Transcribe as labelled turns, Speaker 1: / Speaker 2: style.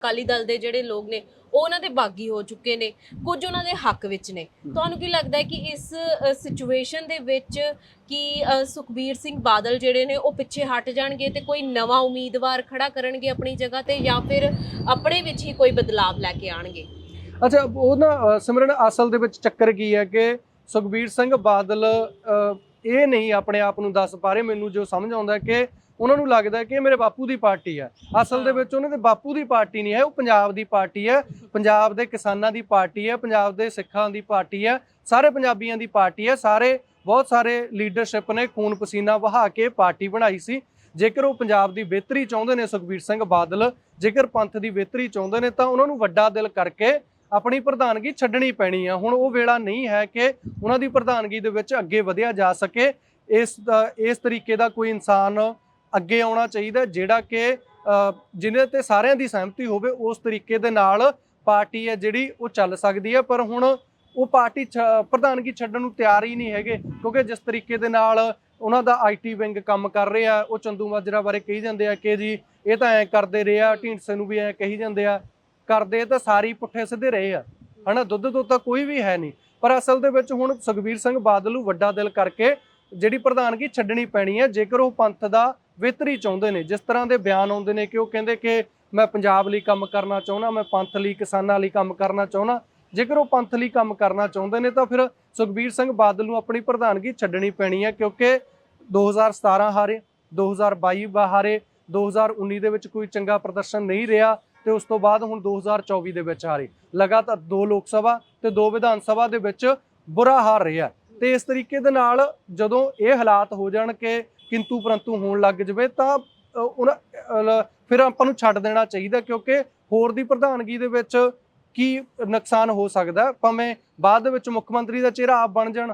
Speaker 1: ਅਕਾਲੀ ਦਲ ਦੇ ਜਿਹੜੇ ਲੋਕ ਨੇ ਉਹ ਉਹਨਾਂ ਦੇ ਬਾਗੀ ਹੋ ਚੁੱਕੇ ਨੇ ਕੁਝ ਉਹਨਾਂ ਦੇ ਹੱਕ ਵਿੱਚ ਨੇ। ਤੁਹਾਨੂੰ ਕੀ ਲੱਗਦਾ ਹੈ ਕਿ ਇਸ ਸਿਚੁਏਸ਼ਨ ਦੇ ਵਿੱਚ ਕਿ ਅ, ਸੁਖਬੀਰ ਸਿੰਘ ਬਾਦਲ ਜਿਹੜੇ ਨੇ ਉਹ ਪਿੱਛੇ ਹਟ ਜਾਣਗੇ ਤੇ ਕੋਈ ਨਵਾਂ ਉਮੀਦਵਾਰ ਖੜਾ ਕਰਨਗੇ ਆਪਣੀ ਜਗ੍ਹਾ ਤੇ ਜਾਂ ਫਿਰ ਆਪਣੇ ਵਿੱਚ ਹੀ ਕੋਈ ਬਦਲਾਵ ਲੈ ਕੇ ਆਣਗੇ?
Speaker 2: ਅੱਛਾ ਉਹ ਨਾ ਅ, ਸਿਮਰਨ ਅਸਲ ਦੇ ਵਿੱਚ ਚੱਕਰ ਕੀ ਹੈ ਕਿ ਸੁਖਬੀਰ ਸਿੰਘ ਬਾਦਲ ਅ, ਇਹ ਨਹੀਂ ਆਪਣੇ ਆਪ ਨੂੰ ਦੱਸ ਪਾ ਰਹੇ ਮੈਨੂੰ ਜੋ ਸਮਝ ਆਉਂਦਾ ਕਿ ਉਹਨਾਂ ਨੂੰ ਲੱਗਦਾ ਕਿ ਇਹ ਮੇਰੇ ਬਾਪੂ ਦੀ ਪਾਰਟੀ ਹੈ। ਅਸਲ ਦੇ ਵਿੱਚ ਉਹਨਾਂ ਦੇ ਬਾਪੂ ਦੀ ਪਾਰਟੀ ਨਹੀਂ ਹੈ ਉਹ ਪੰਜਾਬ ਦੀ ਪਾਰਟੀ ਹੈ ਪੰਜਾਬ ਦੇ ਕਿਸਾਨਾਂ ਦੀ ਪਾਰਟੀ ਹੈ ਪੰਜਾਬ ਦੇ ਸਿੱਖਾਂ ਦੀ ਪਾਰਟੀ ਹੈ ਸਾਰੇ ਪੰਜਾਬੀਆਂ ਦੀ ਪਾਰਟੀ ਹੈ ਸਾਰੇ ਬਹੁਤ ਸਾਰੇ ਲੀਡਰਸ਼ਿਪ ਨੇ ਖੂਨ ਪਸੀਨਾ ਵਹਾ ਕੇ ਪਾਰਟੀ ਬਣਾਈ ਸੀ। ਜੇਕਰ ਉਹ ਪੰਜਾਬ ਦੀ ਬਿਹਤਰੀ ਚਾਹੁੰਦੇ ਨੇ ਸੁਖਬੀਰ ਸਿੰਘ ਬਾਦਲ ਜੇਕਰ ਪੰਥ ਦੀ ਬਿਹਤਰੀ ਚਾਹੁੰਦੇ ਨੇ ਤਾਂ ਉਹਨਾਂ ਨੂੰ ਵੱਡਾ ਦਿਲ ਕਰਕੇ ਆਪਣੀ ਪ੍ਰਧਾਨਗੀ ਛੱਡਣੀ ਪੈਣੀ ਆ। ਹੁਣ ਉਹ ਵੇਲਾ ਨਹੀਂ ਹੈ ਕਿ ਉਹਨਾਂ ਦੀ ਪ੍ਰਧਾਨਗੀ ਦੇ ਵਿੱਚ ਅੱਗੇ ਵਧਿਆ ਜਾ ਸਕੇ। ਇਸ ਇਸ ਤਰੀਕੇ ਦਾ ਕੋਈ ਇਨਸਾਨ ਅੱਗੇ ਆਉਣਾ ਚਾਹੀਦਾ, ਜਿਹੜਾ ਕਿ ਜਿਹਦੇ ਤੇ ਸਾਰਿਆਂ ਦੀ ਸਹਿਮਤੀ ਹੋਵੇ, ਉਸ ਤਰੀਕੇ ਦੇ ਨਾਲ ਪਾਰਟੀ ਹੈ ਜਿਹੜੀ ਉਹ ਚੱਲ ਸਕਦੀ ਹੈ। ਪਰ ਹੁਣ ਉਹ ਪਾਰਟੀ ਛ- ਪ੍ਰਧਾਨਗੀ ਛੱਡਣ ਨੂੰ ਤਿਆਰ ਹੀ ਨਹੀਂ ਹੈਗੇ, ਕਿਉਂਕਿ ਜਿਸ ਤਰੀਕੇ ਦੇ ਨਾਲ ਉਹਨਾਂ ਦਾ ਆਈਟੀ ਵਿੰਗ ਕੰਮ ਕਰ ਰਿਹਾ, ਉਹ ਚੰਦੂ ਮਾਜਰਾ ਬਾਰੇ ਕਹੀ ਜਾਂਦੇ ਆ ਕਿ ਜੀ, ਇਹ ਤਾਂ ਐ ਕਰਦੇ ਰਹੇ ਆ, ਢੀਂਡਸੇ ਨੂੰ ਵੀ ਐ ਕਹੀ ਜਾਂਦੇ ਆ। ਕਰਦੇ ਤਾਂ ਸਾਰੀ ਪੁੱਠੇ ਸਿੱਧੇ ਰਹੇ ਆ। ਹਨਾ, ਦੁੱਧ ਤੋਂ ਤਾਂ ਕੋਈ ਵੀ ਹੈ ਨਹੀਂ। ਪਰ ਅਸਲ ਦੇ ਵਿੱਚ ਹੁਣ ਸੁਖਬੀਰ ਸਿੰਘ ਬਾਦਲ ਨੂੰ ਵੱਡਾ ਦਿਲ ਕਰਕੇ ਜਿਹੜੀ ਪ੍ਰਧਾਨਗੀ ਛੱਡਣੀ ਪੈਣੀ ਹੈ ਜੇਕਰ ਉਹ ਪੰਥ ਦਾ ਬਿਹਤਰੀ ਚਾਹੁੰਦੇ ਨੇ, ਜਿਸ ਤਰ੍ਹਾਂ ਦੇ ਬਿਆਨ ਆਉਂਦੇ ਨੇ ਕਿ ਉਹ ਕਹਿੰਦੇ ਕਿ ਮੈਂ ਪੰਜਾਬ ਲਈ ਕੰਮ ਕਰਨਾ ਚਾਹੁੰਦਾ, ਮੈਂ ਪੰਥ ਲਈ, ਕਿਸਾਨਾਂ ਲਈ ਕੰਮ ਕਰਨਾ ਚਾਹੁੰਦਾ, ਜੇਕਰ ਉਹ ਪੰਥ ਲਈ ਕੰਮ ਕਰਨਾ ਚਾਹੁੰਦੇ ਨੇ ਤਾਂ ਫਿਰ ਸੁਖਬੀਰ ਸਿੰਘ ਬਾਦਲ ਨੂੰ ਆਪਣੀ ਪ੍ਰਧਾਨਗੀ ਛੱਡਣੀ ਪੈਣੀ ਹੈ ਕਿਉਂਕਿ 2017 ਹਾਰੇ 2022 ਬਾ ਹਾਰੇ 2019 ਦੇ ਵਿੱਚ ਕੋਈ ਚੰਗਾ ਪ੍ਰਦਰਸ਼ਨ ਨਹੀਂ ਰਿਹਾ। ਤੇ ਉਸ ਤੋਂ ਬਾਅਦ ਹੁਣ 2024 ਦੇ ਵਿੱਚ ਹਾਰੇ ਲਗਾਤਾਰ ਦੋ ਲੋਕ ਸਭਾ ਤੇ ਦੋ ਵਿਧਾਨ ਸਭਾ ਦੇ ਵਿੱਚ ਬੁਰਾ ਹਾਰ ਰਿਹਾ ਤੇ ਇਸ ਤਰੀਕੇ ਦੇ ਨਾਲ ਜਦੋਂ ਇਹ ਹਾਲਾਤ ਹੋ ਜਾਣ ਕਿ ਕਿੰਤੂ ਪਰੰਤੂ ਹੋਣ ਲੱਗ ਜਵੇ ਤਾਂ ਉਹਨਾਂ ਫਿਰ ਆਪਾਂ ਨੂੰ ਛੱਡ ਦੇਣਾ ਚਾਹੀਦਾ ਕਿਉਂਕਿ ਹੋਰ ਦੀ ਪ੍ਰਧਾਨਗੀ ਦੇ ਵਿੱਚ ਕੀ ਨੁਕਸਾਨ ਹੋ ਸਕਦਾ ਭਾਵੇਂ ਬਾਅਦ ਦੇ ਵਿੱਚ ਮੁੱਖ ਮੰਤਰੀ ਦਾ ਚਿਹਰਾ ਆਪ ਬਣ ਜਾਣ।